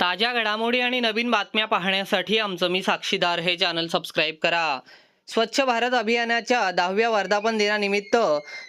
ताज्या घडामोडी आणि नवीन बातम्या पाहण्यासाठी आमचं मी साक्षीदार हे चॅनल सबस्क्राईब करा. स्वच्छ भारत अभियानाच्या दहाव्या वर्धापन दिनानिमित्त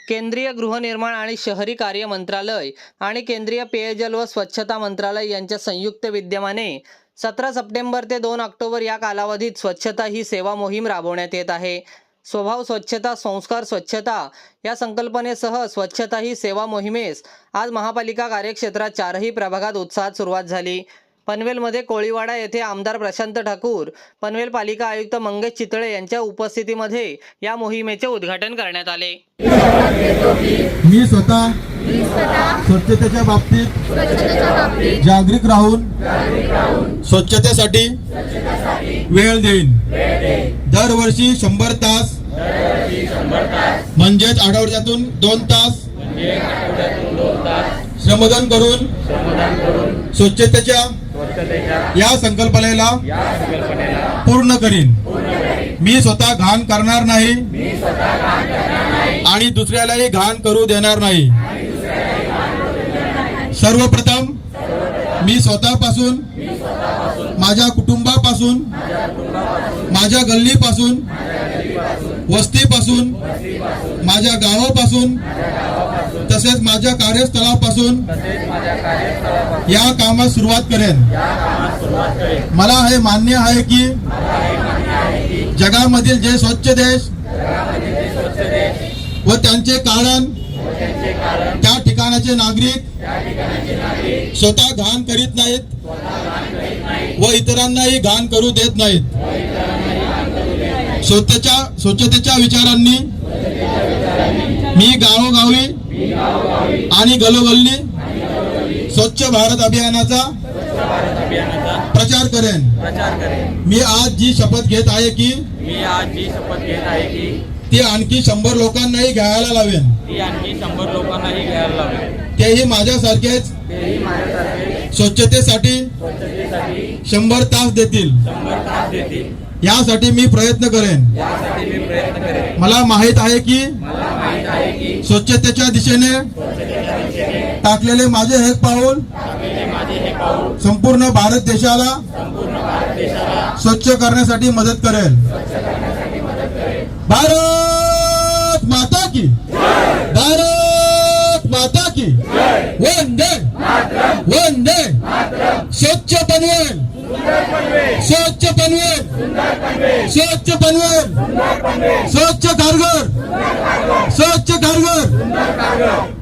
केंद्रीय गृहनिर्माण आणि शहरी कार्य मंत्रालय आणि केंद्रीय पेयजल व स्वच्छता मंत्रालय यांच्या संयुक्त विद्यमाने सतरा सप्टेंबर ते दोन ऑक्टोबर या कालावधीत स्वच्छता ही सेवा मोहीम राबवण्यात येत आहे. स्वभाव स्वच्छता संस्कार स्वच्छता या संकल्पनेसह स्वच्छता ही सेवा मोहिमेस आज महापालिका कार्यक्षेत्रात चारही प्रभागात उत्साहात सुरुवात झाली. पनवेलमध्ये कोळीवाडा येथे आमदार प्रशांत ठाकूर पनवेल पालिका आयुक्त मंगेश चितळे यांच्या उपस्थितीमध्ये या मोहिमेचे उद्घाटन करण्यात आले. मी स्वतः स्वच्छतेच्या बाबतीत जागरूक राहून स्वच्छतेसाठी वेळ देईन. दरवर्षी शंभर तास म्हणजेच आठवड्यातून दोन तास श्रमदान करून स्वच्छतेच्या या संकल्पनेला पूर्ण करीन. मी स्वतः घाण करणार नाही आणि दुसऱ्यालाही घाण करू देणार नाही. सर्वप्रथम मी स्वतःपासून माझ्या कुटुंबापासून माझ्या गल्लीपासून वस्तीपासून माझ्या गावापासून तसेच माझ्या कार्यस्थळापासून या कामात सुरुवात करेन. मला हे मान्य आहे की जगामधील जे स्वच्छ देश व त्यांचे कारण त्या ठिकाणाचे नागरिक स्वतः घाण करीत नाहीत व इतरांनाही घाण करू देत नाहीत. स्वतःच्या स्वच्छतेच्या विचारांनी मी गावोगावी आणि गलोगल्ली स्वच्छ भारत अभियानाचा प्रचार करेन. मी आज जी शपथ घेत आहे की मी आज जी शपथ घेत आहे की ती आणखी शंभर लोकांनाही घ्यायला लावेन. ती आणखी शंभर लोकांनाही घ्यायला लावेल तेही माझ्यासारखेच स्वच्छतेसाठी शंभर तास देतील. शंभर तास देतील. यासाठी मी प्रयत्न करेन. मला माहीत आहे की स्वच्छतेच्या दिशेने टाकलेले माझे हे पाऊल संपूर्ण भारत देशाला स्वच्छ करण्यासाठी मदत करेल. भारत माता की. भारत माता की. वंदे. वंदे. स्वच्छ पनवेल. स्वच्छ पनवेल. स्वच्छ पनवेल. स्वच्छ कारगर स्वच्छ कारगर